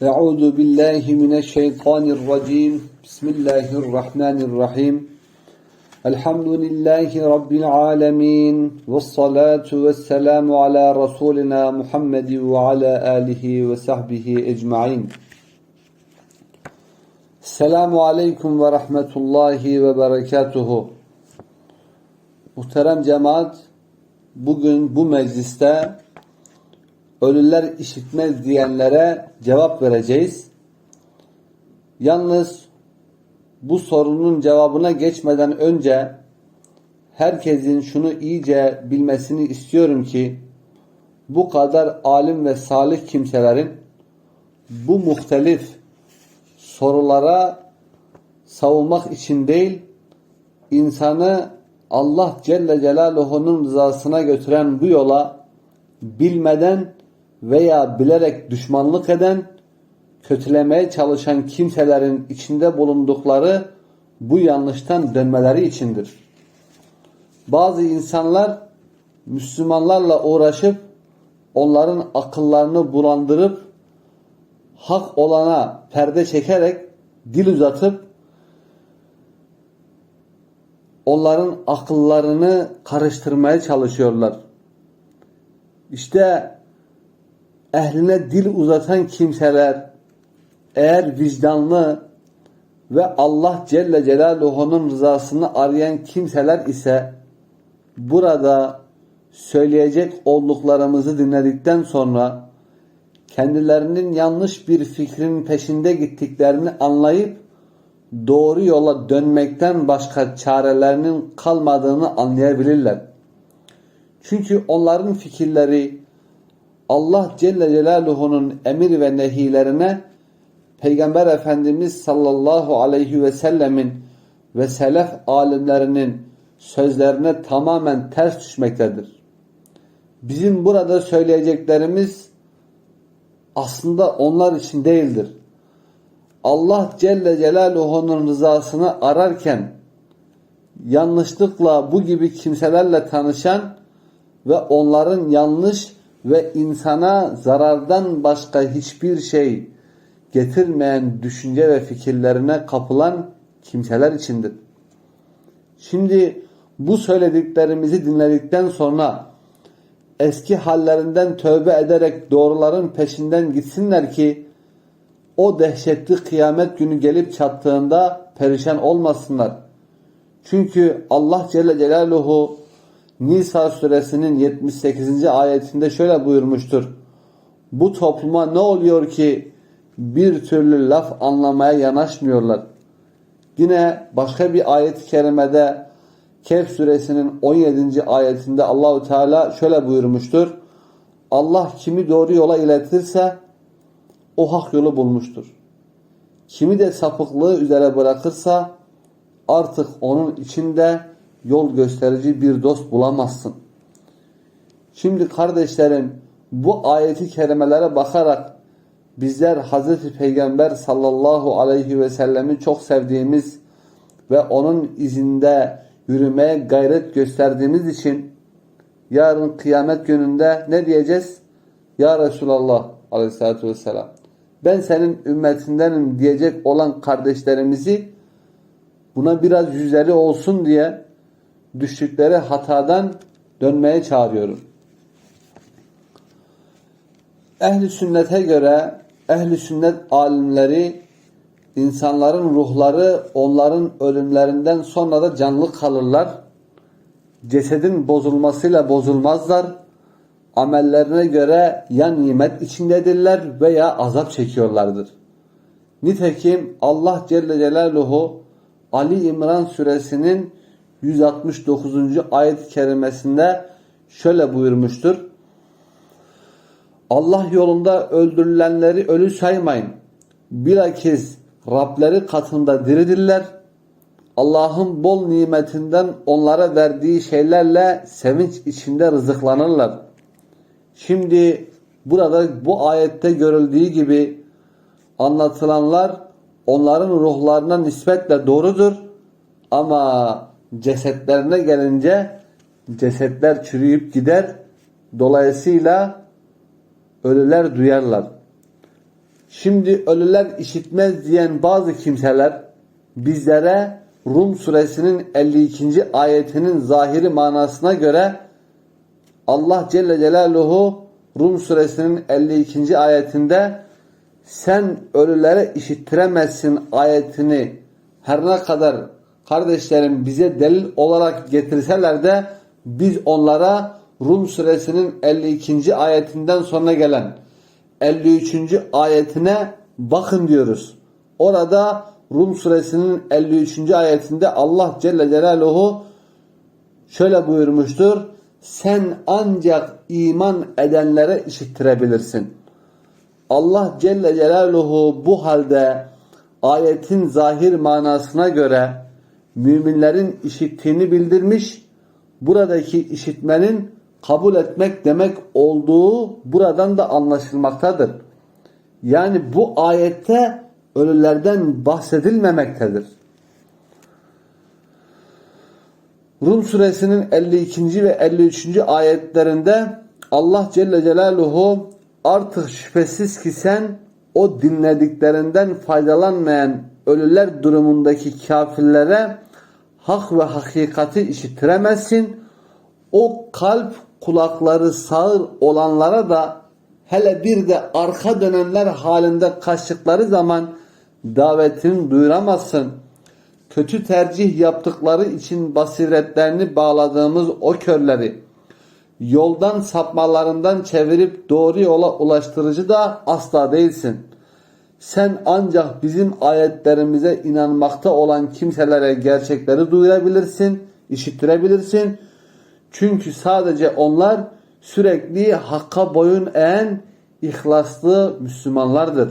Euzu billahi mineşşeytanirracim. Bismillahirrahmanirrahim. Elhamdülillahi rabbil alamin. Ves salatu vesselamu ala Muhammedin ve ala alihi ve sahbihi ecmaîn. Selamu aleyküm ve rahmetullahi ve berekatuhu. Muhterem cemaat, bugün bu mecliste ölüler işitmez diyenlere cevap vereceğiz. Yalnız bu sorunun cevabına geçmeden önce herkesin şunu iyice bilmesini istiyorum ki bu kadar alim ve salih kimselerin bu muhtelif sorulara savunmak için değil, insanı Allah Celle Celaluhu'nun rızasına götüren bu yola bilmeden veya bilerek düşmanlık eden, kötülemeye çalışan kimselerin içinde bulundukları bu yanlıştan dönmeleri içindir. Bazı insanlar Müslümanlarla uğraşıp onların akıllarını bulandırıp hak olana perde çekerek dil uzatıp onların akıllarını karıştırmaya çalışıyorlar. İşte ehline dil uzatan kimseler eğer vicdanlı ve Allah Celle Celaluhu'nun rızasını arayan kimseler ise burada söyleyecek olduklarımızı dinledikten sonra kendilerinin yanlış bir fikrin peşinde gittiklerini anlayıp doğru yola dönmekten başka çarelerinin kalmadığını anlayabilirler. Çünkü onların fikirleri Allah Celle Celaluhu'nun emir ve nehilerine Peygamber Efendimiz sallallahu aleyhi ve sellemin ve selef alimlerinin sözlerine tamamen ters düşmektedir. Bizim burada söyleyeceklerimiz aslında onlar için değildir. Allah Celle Celaluhu'nun rızasını ararken yanlışlıkla bu gibi kimselerle tanışan ve onların yanlış ve insana zarardan başka hiçbir şey getirmeyen düşünce ve fikirlerine kapılan kimseler içindir. Şimdi bu söylediklerimizi dinledikten sonra eski hallerinden tövbe ederek doğruların peşinden gitsinler ki o dehşetli kıyamet günü gelip çattığında perişan olmasınlar. Çünkü Allah Celle Celaluhu Nisa suresinin 78. ayetinde şöyle buyurmuştur. Bu topluma ne oluyor ki bir türlü laf anlamaya yanaşmıyorlar. Yine başka bir ayet-i kerimede Kehf suresinin 17. ayetinde Allahu Teala şöyle buyurmuştur. Allah kimi doğru yola iletirse o hak yolu bulmuştur. Kimi de sapıklığı üzere bırakırsa artık onun içinde yol gösterici bir dost bulamazsın. Şimdi kardeşlerim bu ayeti kerimelere bakarak bizler Hazreti Peygamber sallallahu aleyhi ve sellemi çok sevdiğimiz ve onun izinde yürümeye gayret gösterdiğimiz için yarın kıyamet gününde ne diyeceğiz? Ya Resulallah aleyhissalatü vesselam ben senin ümmetindenim diyecek olan kardeşlerimizi buna biraz yüzleri olsun diye düştükleri hatadan dönmeye çağırıyorum. Ehli sünnete göre ehli sünnet alimleri insanların ruhları onların ölümlerinden sonra da canlı kalırlar. Cesedin bozulmasıyla bozulmazlar. Amellerine göre ya nimet içindedirler veya azap çekiyorlardır. Nitekim Allah Celle Celaluhu Ali İmran suresinin 169. ayet-i kerimesinde şöyle buyurmuştur. Allah yolunda öldürülenleri ölü saymayın. Bilakis Rableri katında diridirler. Allah'ın bol nimetinden onlara verdiği şeylerle sevinç içinde rızıklanırlar. Şimdi burada bu ayette görüldüğü gibi anlatılanlar onların ruhlarına nispetle doğrudur. Ama cesetlerine gelince cesetler çürüyüp gider. Dolayısıyla ölüler duyarlar. Şimdi ölüler işitmez diyen bazı kimseler bizlere Rum suresinin 52. ayetinin zahiri manasına göre Allah Celle Celaluhu Rum suresinin 52. ayetinde sen ölülere işittiremezsin ayetini her ne kadar kardeşlerim bize delil olarak getirseler de biz onlara Rum suresinin 52. ayetinden sonra gelen 53. ayetine bakın diyoruz. Orada Rum suresinin 53. ayetinde Allah Celle Celaluhu şöyle buyurmuştur. Sen ancak iman edenlere işittirebilirsin. Allah Celle Celaluhu bu halde ayetin zahir manasına göre müminlerin işittiğini bildirmiş. Buradaki işitmenin kabul etmek demek olduğu buradan da anlaşılmaktadır. Yani bu ayette ölülerden bahsedilmemektedir. Rum suresinin 52. ve 53. ayetlerinde Allah Celle Celaluhu artık şüphesiz ki sen o dinlediklerinden faydalanmayan ölüler durumundaki kafirlere hak ve hakikati işittiremezsin. O kalp kulakları sağır olanlara da hele bir de arka dönenler halinde kaçtıkları zaman davetini duyuramazsın. Kötü tercih yaptıkları için basiretlerini bağladığımız o körleri yoldan sapmalarından çevirip doğru yola ulaştırıcı da asla değilsin. Sen ancak bizim ayetlerimize inanmakta olan kimselere gerçekleri duyurabilirsin, işittirebilirsin. Çünkü sadece onlar sürekli hakka boyun eğen ihlaslı Müslümanlardır.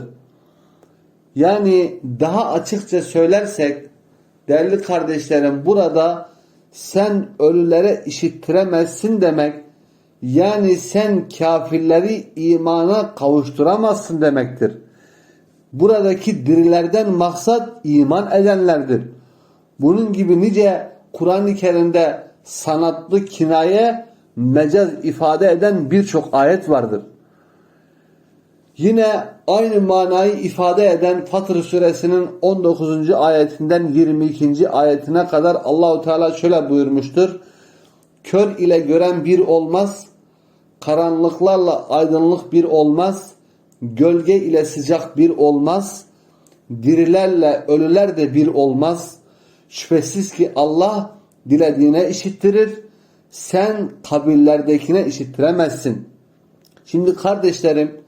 Yani daha açıkça söylersek değerli kardeşlerim burada sen ölülere işittiremezsin demek yani sen kafirleri imana kavuşturamazsın demektir. Buradaki dirilerden maksat iman edenlerdir. Bunun gibi nice Kur'an-ı Kerim'de sanatlı kinaye mecaz ifade eden birçok ayet vardır. Yine aynı manayı ifade eden Fatır suresinin 19. ayetinden 22. ayetine kadar Allahu Teala şöyle buyurmuştur. Kör ile gören bir olmaz, karanlıklarla aydınlık bir olmaz, gölge ile sıcak bir olmaz, dirilerle ölüler de bir olmaz. Şüphesiz ki Allah dilediğine işittirir, sen kabirlerdekine işittiremezsin. Şimdi kardeşlerim,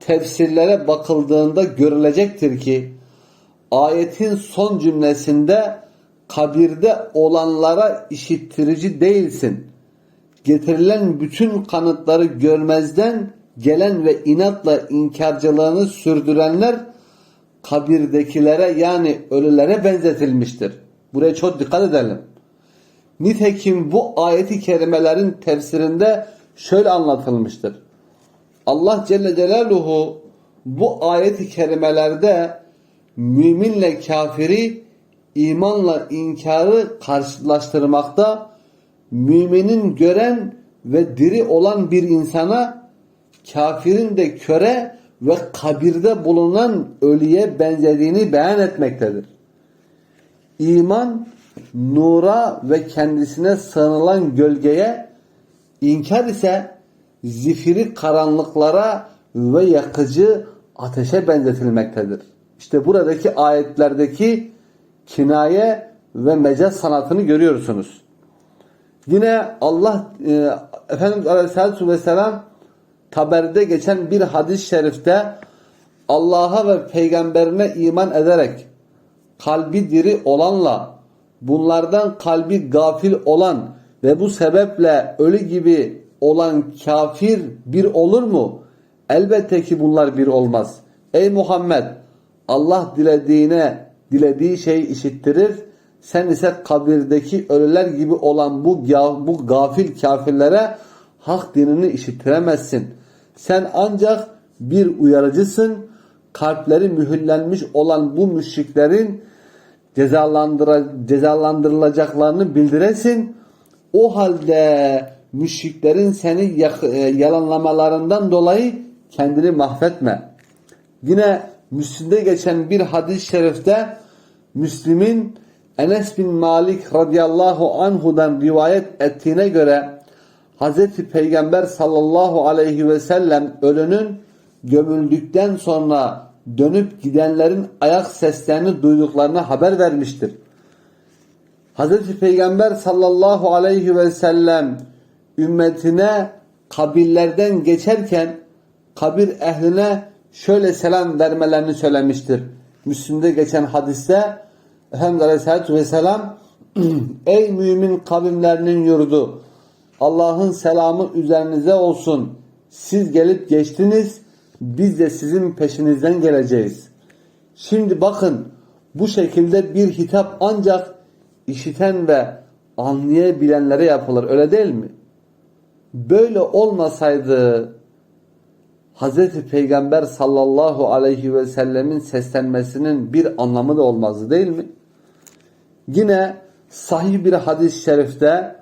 tefsirlere bakıldığında görülecektir ki ayetin son cümlesinde kabirde olanlara işittirici değilsin. Getirilen bütün kanıtları görmezden gelen ve inatla inkarcılığını sürdürenler kabirdekilere yani ölülere benzetilmiştir. Buraya çok dikkat edelim. Nitekim bu ayeti kerimelerin tefsirinde şöyle anlatılmıştır. Allah Celle Celaluhu bu ayet-i kerimelerde müminle kafiri imanla inkarı karşılaştırmakta müminin gören ve diri olan bir insana kafirin de köre ve kabirde bulunan ölüye benzediğini beyan etmektedir. İman nura ve kendisine sığınılan gölgeye inkar ise zifiri karanlıklara ve yakıcı ateşe benzetilmektedir. İşte buradaki ayetlerdeki kinaye ve mecaz sanatını görüyorsunuz. Yine Allah e, Efendimiz Aleyhisselatü Vesselam Taber'de geçen bir hadis-i şerifte Allah'a ve peygamberine iman ederek kalbi diri olanla bunlardan kalbi gafil olan ve bu sebeple ölü gibi olan kafir bir olur mu? Elbette ki bunlar bir olmaz. Ey Muhammed Allah dilediğine dilediği şeyi işittirir. Sen ise kabirdeki ölüler gibi olan bu, bu gafil kafirlere hak dinini işittiremezsin. Sen ancak bir uyarıcısın. Kalpleri mühürlenmiş olan bu müşriklerin cezalandırılacaklarını bildiresin. O halde müşriklerin seni yalanlamalarından dolayı kendini mahvetme. Yine Müslim'de geçen bir hadis-i şerifte Müslim'in Enes bin Malik radıyallahu anhudan rivayet ettiğine göre Hz. Peygamber sallallahu aleyhi ve sellem ölünün gömüldükten sonra dönüp gidenlerin ayak seslerini duyduklarını haber vermiştir. Hz. Peygamber sallallahu aleyhi ve sellem ümmetine kabirlerden geçerken kabir ehline şöyle selam vermelerini söylemiştir. Müslim'de geçen hadiste Efendimiz Aleyhisselatü Vesselam Ey mümin kavimlerinin yurdu Allah'ın selamı üzerinize olsun. Siz gelip geçtiniz biz de sizin peşinizden geleceğiz. Şimdi bakın bu şekilde bir hitap ancak işiten ve anlayabilenlere yapılır. Öyle değil mi? Böyle olmasaydı Hz. Peygamber sallallahu aleyhi ve sellemin seslenmesinin bir anlamı da olmazdı değil mi? Yine sahih bir hadis-i şerifte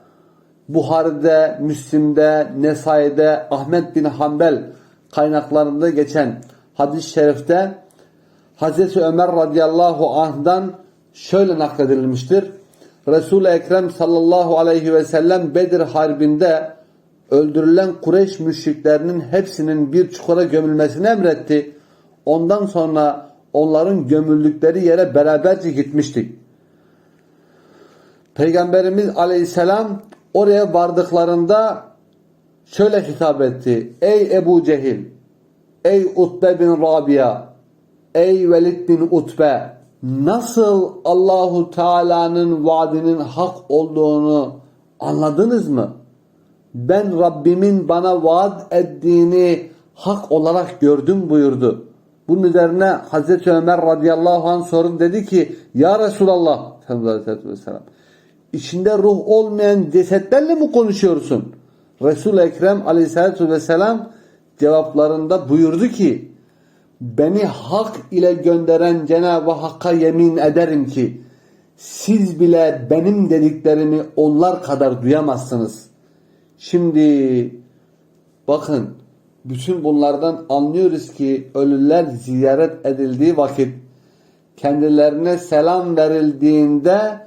Buhari'de, Müslim'de, Nesai'de, Ahmet bin Hanbel kaynaklarında geçen hadis-i şerifte Hz. Ömer radıyallahu anh'dan şöyle nakledilmiştir. Resul-i Ekrem sallallahu aleyhi ve sellem Bedir Harbi'nde öldürülen Kureyş müşriklerinin hepsinin bir çukura gömülmesini emretti. Ondan sonra onların gömüldükleri yere beraberce gitmiştik. Peygamberimiz aleyhisselam oraya vardıklarında şöyle hitap etti. Ey Ebu Cehil, ey Utbe bin Rabia, ey Velid bin Utbe, nasıl Allahu Teala'nın vaadinin hak olduğunu anladınız mı? Ben Rabbimin bana vaat ettiğini hak olarak gördüm buyurdu. Bunun üzerine Hazreti Ömer radıyallahu anh sorun dedi ki Ya Resulallah Efendimiz Aleyhisselatü Vesselam içinde ruh olmayan cesetlerle mi konuşuyorsun? Resul-i Ekrem aleyhissalatü vesselam cevaplarında buyurdu ki beni hak ile gönderen Cenab-ı Hakk'a yemin ederim ki siz bile benim dediklerimi onlar kadar duyamazsınız. Şimdi bakın bütün bunlardan anlıyoruz ki ölüler ziyaret edildiği vakit kendilerine selam verildiğinde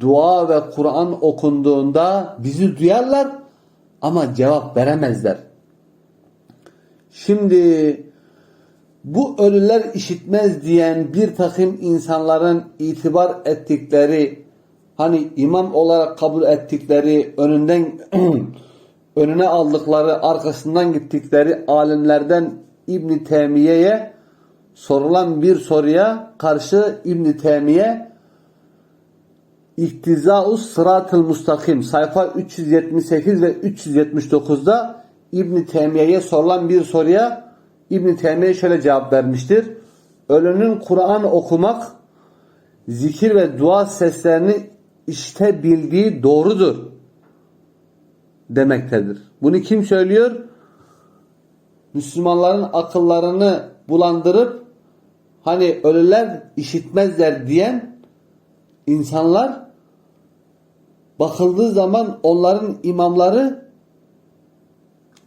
dua ve Kur'an okunduğunda bizi duyarlar ama cevap veremezler. Şimdi bu ölüler işitmez diyen bir takım insanların itibar ettikleri hani imam olarak kabul ettikleri önünden önüne aldıkları arkasından gittikleri alimlerden İbn Teymiye'ye sorulan bir soruya karşı İbn Teymiye İhtizaus Sıratıl Mustakim sayfa 378 ve 379'da İbn Teymiye'ye sorulan bir soruya İbn Teymiye şöyle cevap vermiştir. Ölünün Kur'an okumak, zikir ve dua seslerini işte bildiği doğrudur demektedir. Bunu kim söylüyor? Müslümanların akıllarını bulandırıp hani ölüler işitmezler diyen insanlar bakıldığı zaman onların imamları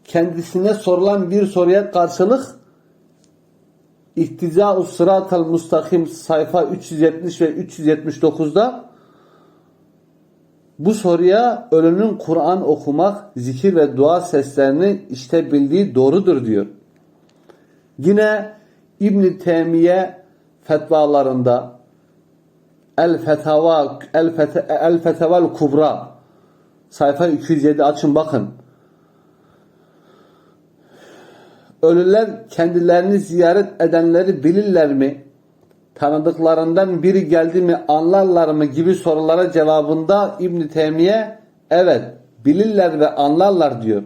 kendisine sorulan bir soruya karşılık İhtizâ-u sıratal mustakim sayfa 370 ve 379'da bu soruya ölünün Kur'an okumak, zikir ve dua seslerini işte bildiği doğrudur diyor. Yine İbn Teymiye fetvalarında El Fetava El, Fete, El Feteval Kubra sayfa 207 açın bakın. Ölüler kendilerini ziyaret edenleri bilirler mi? Tanıdıklarından biri geldi mi anlarlar mı gibi sorulara cevabında İbn Teymiye evet bilirler ve anlarlar diyor.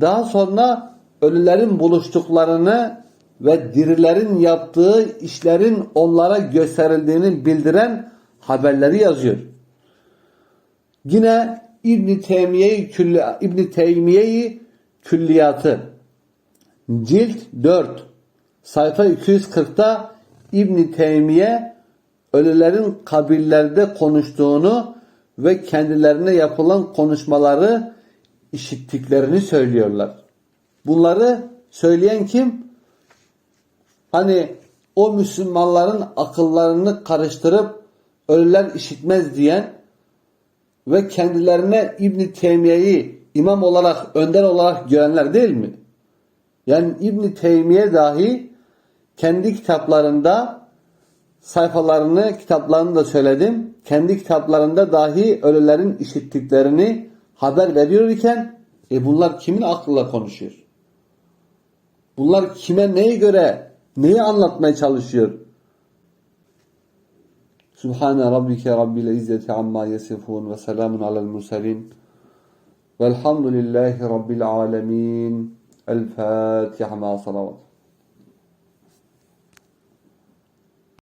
Daha sonra ölülerin buluştuklarını ve dirilerin yaptığı işlerin onlara gösterildiğini bildiren haberleri yazıyor. Yine İbn Teymiye İbn Teymiye'yi külliyatı cilt 4 sayfa 240'ta İbn Teymiye ölülerin kabirlerde konuştuğunu ve kendilerine yapılan konuşmaları işittiklerini söylüyorlar. Bunları söyleyen kim? Hani o Müslümanların akıllarını karıştırıp ölüler işitmez diyen ve kendilerine İbn Teymiye'yi imam olarak, önder olarak görenler değil mi? Yani İbn Teymiye dahi kendi kitaplarında sayfalarını, kitaplarını da söyledim. Kendi kitaplarında dahi ölülerin işittiklerini haber veriyor iken e bunlar kimin aklıyla konuşuyor? Bunlar kime neye göre neyi anlatmaya çalışıyor? Subhane rabbike rabbil izzeti amma yasifun ve selamun alel murselin velhamdülillahi rabbil alemin. El Fatiha ma salavat.